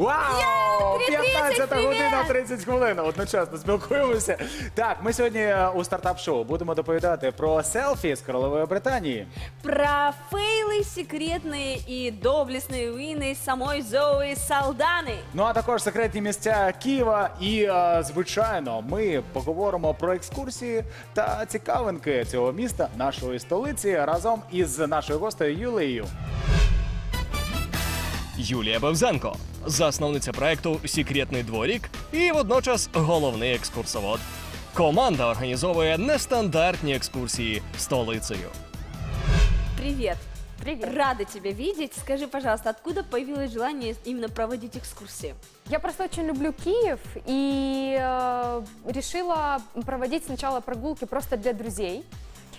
Вау! 15 привіт! година 30 хвилин. Одночасно спілкуємося. Так, ми сьогодні е, у стартап-шоу будемо доповідати про селфі з королевою Британії. Про фейлы секретные и доблестные вины самой Зои Салданы. Ну а також секретні місця Києва. І е, звичайно, ми поговоримо про екскурсії та цікавинки цього міста, нашої столиці, разом із нашою гостею Юлією. Юлія Бевзенко, засновниця проекту Секретний дворік і водночас головний екскурсовод. Команда організовує нестандартні екскурсії столицею. Привет. Привет. Рада тебя видеть. Скажи, пожалуйста, откуда появилось желание именно проводить экскурсии? Я просто очень люблю Киев и э, решила проводить сначала прогулки просто для друзей.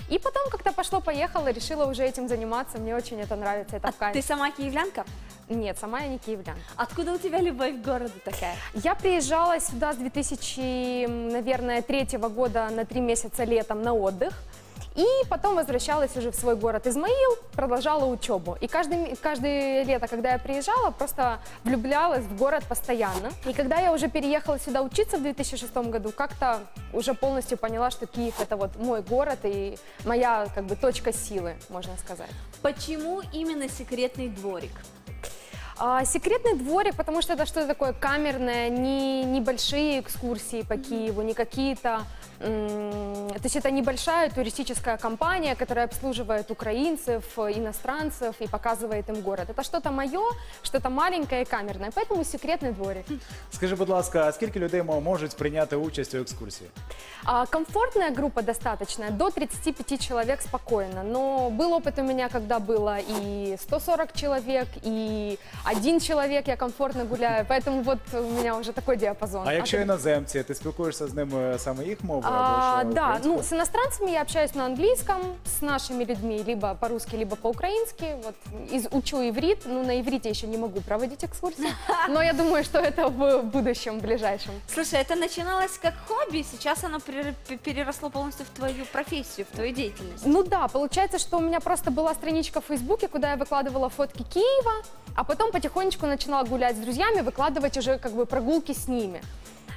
И потом как-то пошло-поехало, решила уже этим заниматься. Мне очень это нравится, это А в кайф. ты сама киевлянка? Нет, сама я не киевлянка. Откуда у тебя любовь к городу такая? Я приезжала сюда с 2000, наверное, третьего года на три месяца летом на отдых. И потом возвращалась уже в свой город Измаил, продолжала учебу. И каждый, каждое лето, когда я приезжала, просто влюблялась в город постоянно. И когда я уже переехала сюда учиться в 2006 году, как-то уже полностью поняла, что Киев это вот мой город и моя как бы точка силы, можно сказать. Почему именно секретный дворик? А, секретный дворик, потому что это что-то такое камерное, не небольшие экскурсии по Киеву, не какие-то... м, То есть это небольшая туристическая компания, которая обслуживает украинцев, иностранцев и показывает им город. Это что-то мое, что-то маленькое и камерное, поэтому секретный дворик. Скажи, будь ласка, а скільки людей мо- можуть прийняти участь у екскурсії? А, Комфортная группа достаточная, до 35 человек спокойно. Но был опыт у меня, когда было и 140 человек, и один человек, я комфортно гуляю. Поэтому вот у меня уже такой диапазон. А якщо ты- іноземці, ти спілкуєшся з ними саме їх мовою? А, або що, да, українською? ну с иностранцами я общаюсь на английском, с нашими людьми либо по-русски, либо по-украински. Вот из, учу иврит, ну на иврите еще не могу проводить экскурсии, но я думаю, что это в будущем, в ближайшем. Слушай, это начиналось как хобби, сейчас оно перер- п- переросло полностью в твою профессию, в твою деятельность. Ну да, получается, что у меня просто была страничка в Фейсбуке, куда я выкладывала фотки Киева, а потом потихонечку начинала гулять с друзьями, выкладывать уже как бы прогулки с ними.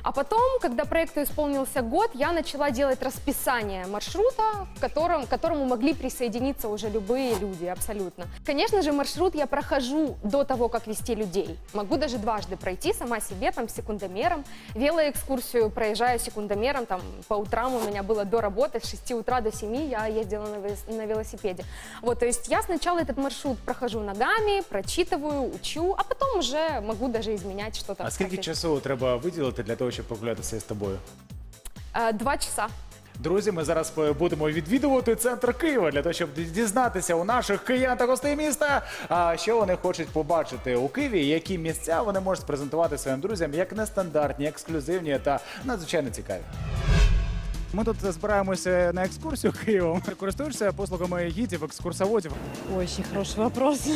А потом, когда проекту исполнился год, я начала делать расписание маршрута, к, которым, к которому могли присоединиться уже любые люди, абсолютно. Конечно же, маршрут я прохожу до того, как вести людей. Могу даже дважды пройти сама себе, там, секундомером. Велоэкскурсию проезжаю секундомером, там, по утрам у меня было до работы, с 6 утра до 7 я ездила на, велосипеде. Вот, то есть я сначала этот маршрут прохожу ногами, прочитываю, учу, а потом уже могу даже изменять что-то. А в скільки процессе. часу треба виділити для того, щоб прогулятися з тобою? Э, Два часа. Друзі, ми зараз е, будемо відвідувати центр Києва для того, щоб дізнатися у наших киян та гостей міста, а, що вони хочуть побачити у Києві, які місця вони можуть презентувати своїм друзям як нестандартні, ексклюзивні та надзвичайно цікаві. Ми тут збираємося на екскурсію Києвом. Користуєшся послугами гідів, екскурсоводів. Очень хороший вопрос.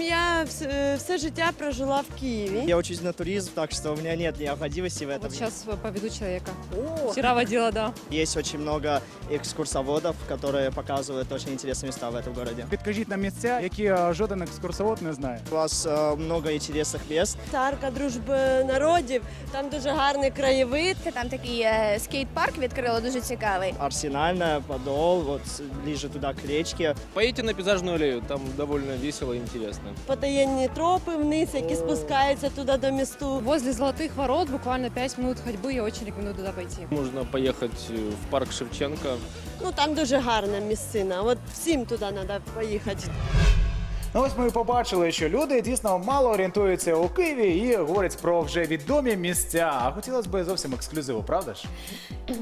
Я все, все життя прожила в Киеве. Я учусь на туризм, так что у меня нет необходимости в этом. Вот сейчас поведу человека. О, Вчера водила, да. Есть очень много экскурсоводов, которые показывают очень интересные места в этом городе. Підкажіть нам місця, які е, жоден екскурсовод не знає. У вас э, много интересных мест. Арка дружби народів, там дуже гарний краєвид. Там такий е, скейт-парк відкрили дуже цікавий. Арсенальная, Подол, вот с- ближе туда к речке. Поедьте на пейзажную аллею, там довольно весело и интересно. Потаєнні тропи вниз, які спускаються туди до місту. Возле Золотых ворот буквально 5 минут ходьбы, я очень рекомендую туда пойти. Можно поехать э, в парк Шевченко. Ну там дуже гарна місцина. От всім туди треба поїхати. Ну ось ми і побачили, що люди дійсно мало орієнтуються у Києві і говорять про вже відомі місця. А хотілося б зовсім ексклюзиву, правда ж?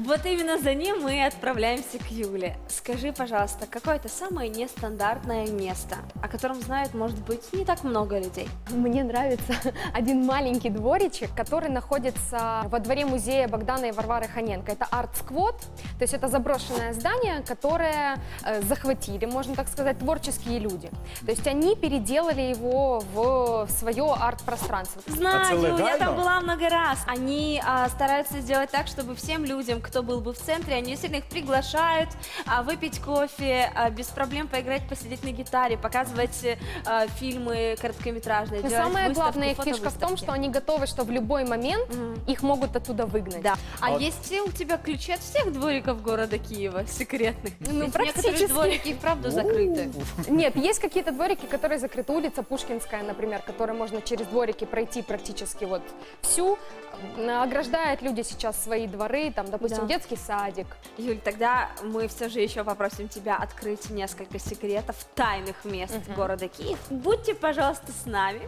Вот именно за ним мы и отправляемся к Юле. Скажи, пожалуйста, какое это самое нестандартное место, о котором знают, может быть, не так много людей? Мне нравится один маленький дворичек, который находится во дворе музея Богдана и Варвары Ханенко. Это арт-сквот, то есть это заброшенное здание, которое э, захватили, можно так сказать, творческие люди. То есть они они переделали его в свое арт-пространство. Знаю, А я там была много раз. Они а, стараются сделать так, чтобы всем людям, кто был бы в центре, они действительно их приглашают а, выпить кофе, а, без проблем поиграть, посидеть на гитаре, показывать а, фильмы короткометражные. Но самая выставки, главная фишка в том, что они готовы, что в любой момент Мгм. их могут оттуда выгнать. Да. А, А вот- есть ли у тебя ключи от всех двориков города Киева, секретных? Ну, практически. Некоторые дворики и вправду закрыты. Нет, есть какие-то дворики, которые закрыты. Улица Пушкинская, например, которой можно через дворики пройти практически вот всю. М, Ограждают люди сейчас свои дворы, там, допустим, Да. детский садик. Юль, тогда мы все же еще попросим тебя открыть несколько секретов тайных мест города Киев. Будьте, пожалуйста, с нами.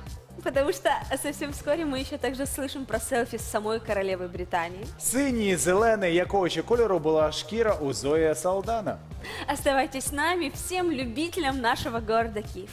Потому что совсем вскоре мы еще также слышим про селфи с самой королевой Британии. Синій, зелений, якого ще кольору була шкіра у Зоя Салдана. Оставайтесь с нами, всем любителям нашего города Киев.